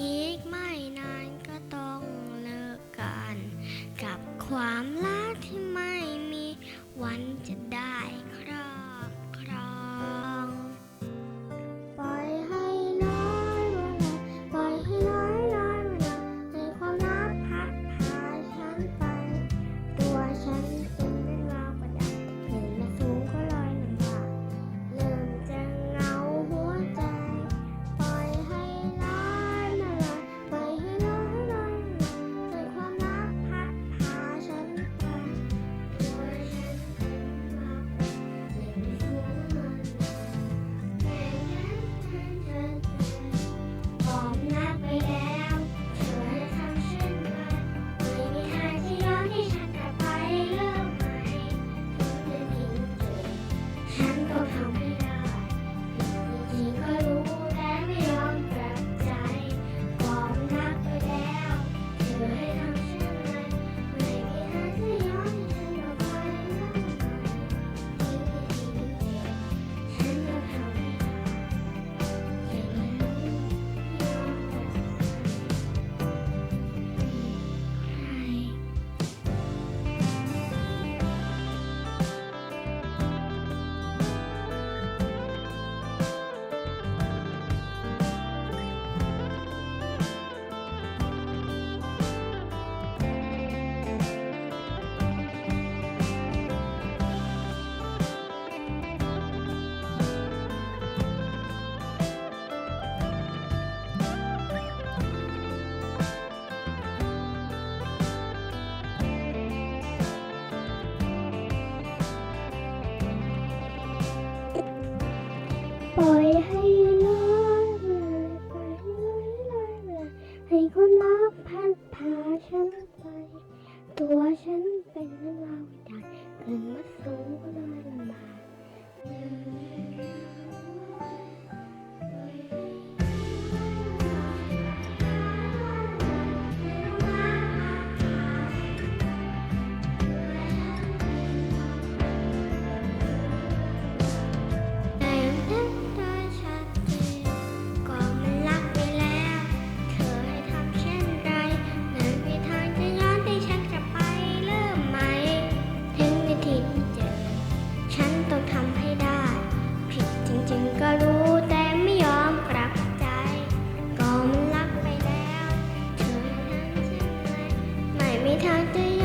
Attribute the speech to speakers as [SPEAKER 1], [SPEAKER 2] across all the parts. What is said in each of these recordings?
[SPEAKER 1] อีกไม่นานก็ต้องเลิกกัน กับความรักที่ไม่มีวันจะได้ ปล่อยให้ลอยเลยไปลอยลอยเลยให้คนรักพัดพาฉันไป ตัวฉันเป็นเราได้เกินมาสูงก็ได้ลำบา จริงก็รู้แต่ไม่ยอมกลับใจ ก็มันรักไปแล้วเธอให้ทำเช่นไรไม่มีทางจะ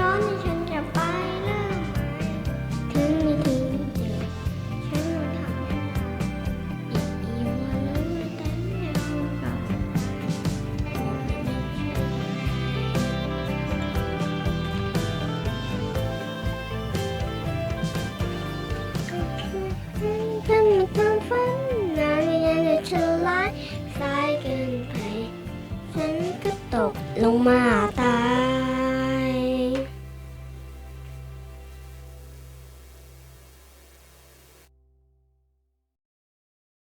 [SPEAKER 1] ฉลายสายเกินไป ฉันก็ตกลงมาตาย